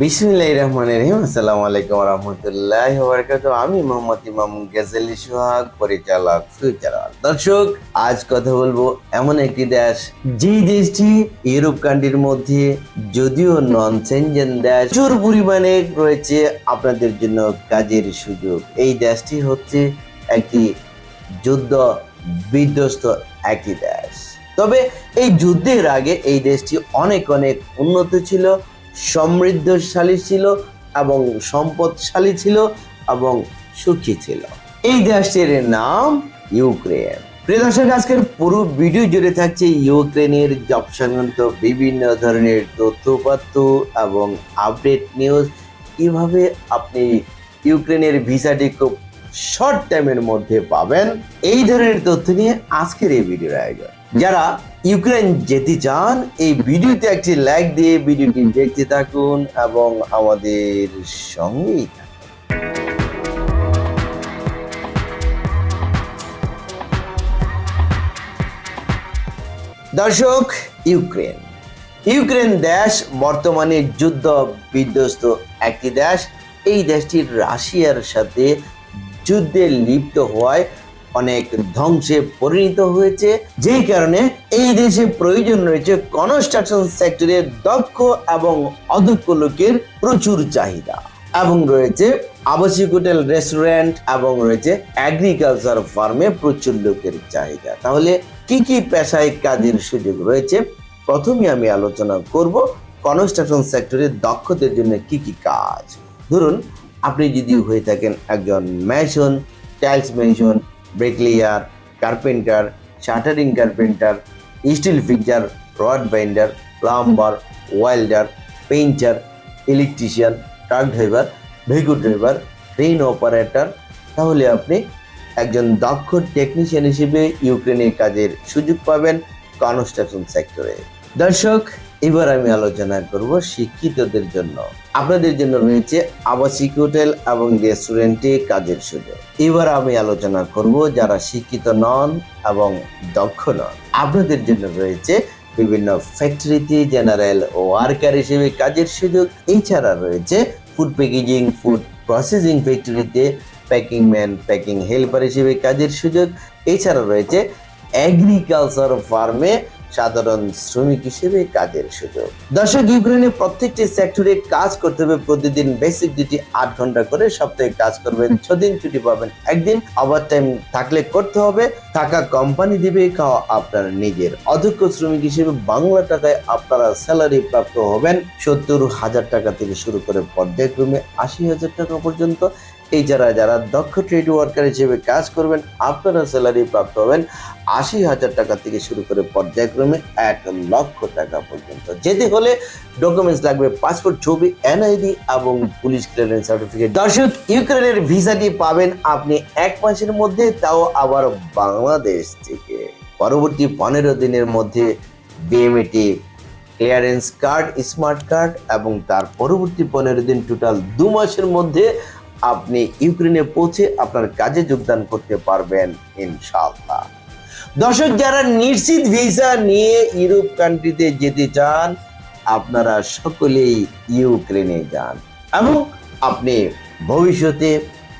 বিসমিল্লাহ রহমান রহিম। আসসালামু আলাইকুম রহমতুল্লাহ বারকাত আমি মোহাম্মদ ইমাম গেজালি সোহাগ, পরিচালক ফিউচার দর্শক, আজ কথা বলব এমন একটি দেশ যেই দেশটি ইউরোপ কান্ট্রির মধ্যে যদিও নন সেনজেন দেশ, প্রচুর পরিমাণে রয়েছে আপনাদের জন্য কাজের সুযোগ। এই দেশটি হচ্ছে একটি যুদ্ধ বিধ্বস্ত একটি দেশ। তবে এই যুদ্ধের আগে এই দেশটি অনেক অনেক উন্নত ছিল। সমৃদ্ধশালী ছিল এবং সম্পদশালী ছিল এবং সুখী ছিল। এই দেশটির নাম ইউক্রেন। প্রিয় দর্শক, আজকের পুরো ভিডিও জুড়ে থাকছে ইউক্রেনের জব সংক্রান্ত বিভিন্ন ধরনের তথ্যপাত্র এবং আপডেট নিউজ। কীভাবে আপনি ইউক্রেনের ভিসাটি খুব শর্ট টাইমের মধ্যে পাবেন। এই ধরনের তথ্য নিয়ে আজকের এই ভিডিওর আয়োজন। যারা ইউক্রেন যেতে চান, এই ভিডিওতে একটি লাইক দিয়ে ভিডিওটি দেখতে থাকুন এবং আমাদের সঙ্গেই দর্শক ইউক্রেন ইউক্রেন দেশ বর্তমানে যুদ্ধ বিধ্বস্ত একটি দেশ। এই দেশটি রাশিয়ার সাথে যুদ্ধে লিপ্ত হওয়ায় অনেক ধ্বংসে পরিণত হয়েছে। যেই কারণে এই দেশে প্রয়োজন রয়েছে কনস্ট্রাকশন সেক্টরে দক্ষ এবং অদক্ষ লোকের প্রচুর চাহিদা। এবং রয়েছে আবাসিক হোটেল রেস্টুরেন্ট এবং রয়েছে অ্যাগ্রিকালচার ফার্মে প্রচুর লোকের চাহিদা। তাহলে কি কি পেশায় কাজের সুযোগ রয়েছে? প্রথমে আমি আলোচনা করব কনস্ট্রাকশন সেক্টরে দক্ষদের জন্য কি কি কাজ। ধরুন, আপনি যদি হয়ে থাকেন একজন mason tiles mason bricklayer carpenter shuttering carpenter steel fixer rod binder plumber welder painter electrician truck driver vehicle driver train operator তাহলে আপনি একজন দক্ষ টেকনিশিয়ান হিসেবে ইউক্রেনের কাজের সুযোগ পাবেন কনস্ট্রাকশন সেক্টরে দর্শক এবার আমি আলোচনা করব শিক্ষিতদের জন্য। আপনাদের জন্য রয়েছে আবাসিক হোটেল এবং রেস্টুরেন্টে কাজের সুযোগ। এবার আমি আলোচনা করব যারা শিক্ষিত নন এবং দক্ষ নন। আপনাদের জন্য রয়েছে বিভিন্ন ফ্যাক্টরিতে জেনারেল ওয়ার্কার হিসেবে কাজের সুযোগ। এছাড়া রয়েছে ফুড প্যাকেজিং ফুড প্রসেসিং ফ্যাক্টরিতে প্যাকিং ম্যান প্যাকিং হেল্পার হিসেবে কাজের সুযোগ। এছাড়া রয়েছে অ্যাগ্রিকালচার ফার্মে সাধারণ শ্রমিক হিসেবে কাজের সুযোগ। দর্শক ইউক্রেনে প্রত্যেকটি সেক্টরে কাজ করতে হবে প্রতিদিন বেসিক ডিউটি আট ঘণ্টা করে সপ্তাহে কাজ করবেন ছদিন ছুটি পাবেন একদিন ওভার টাইম থাকলে করতে হবে টাকা কোম্পানি দিবে খাওয়া আপনার নিজের। অধ্যক্ষ শ্রমিক হিসেবে বাংলা টাকায় আপনারা স্যালারি প্রাপ্ত হবেন সত্তর হাজার টাকা থেকে শুরু করে পর্যায়ক্রমে আশি হাজার টাকা পর্যন্ত। এই যারা যারা দক্ষ ট্রেড ওয়ার্কার হিসেবে কাজ করবেন, আপনারা স্যালারি প্রাপ্ত হবেন আশি হাজার টাকা থেকে শুরু করে পর্যায়ক্রমে এক লক্ষ টাকা পর্যন্ত। যেতে হলে ডকুমেন্টস লাগবে পাসপোর্ট ছবি এনআইডি এবং পুলিশ ক্লিয়ারেন্স সার্টিফিকেট দর্শক, ইউক্রেনের ভিসাটি পাবেন আপনি এক মাসের মধ্যে, তাও আবার বাংলাদেশ থেকে। পরবর্তী পনেরো দিনের মধ্যে BMET clearance card smart card এবং তার পরবর্তী পনেরো দিন টোটাল দু মাসের মধ্যে আপনি ইউক্রেনে পৌঁছে আপনার কাজে যোগদান করতে পারবেন, ইনশাআল্লাহ। দর্শক, যারা নিশ্চিত ভিসা নিয়ে ইউরোপ কান্ট্রিতে যেতে চান, আপনারা সকলেই ইউক্রেনে যান। এবং আপনি ভবিষ্যতে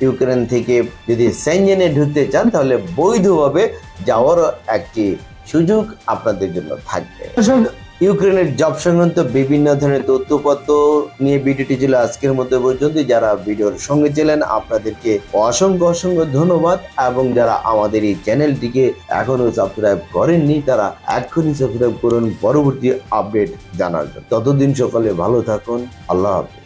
ইউক্রেন থেকে যদি সেঞ্জেনে ঢুকতে চান, তাহলে বৈধভাবে যাওয়ারও একটি সুযোগ আপনাদের জন্য থাকবে। ইউক্রেনের জব সংক্রান্ত বিভিন্ন ধরনের তথ্যপত্র নিয়ে ভিডিওটি ছিল আজকের মধ্যে পর্যন্ত। যারা ভিডিওর সঙ্গে ছিলেন, আপনাদেরকে অসংখ্য অসংখ্য ধন্যবাদ এবং যারা আমাদের এই চ্যানেলটিকে এখনও সাবস্ক্রাইব করেননি, তারা এখনই সাবস্ক্রাইব করুন। পরবর্তী আপডেট জানার জন্য। ততদিন সকালে ভালো থাকুন। আল্লাহ হাফিজ।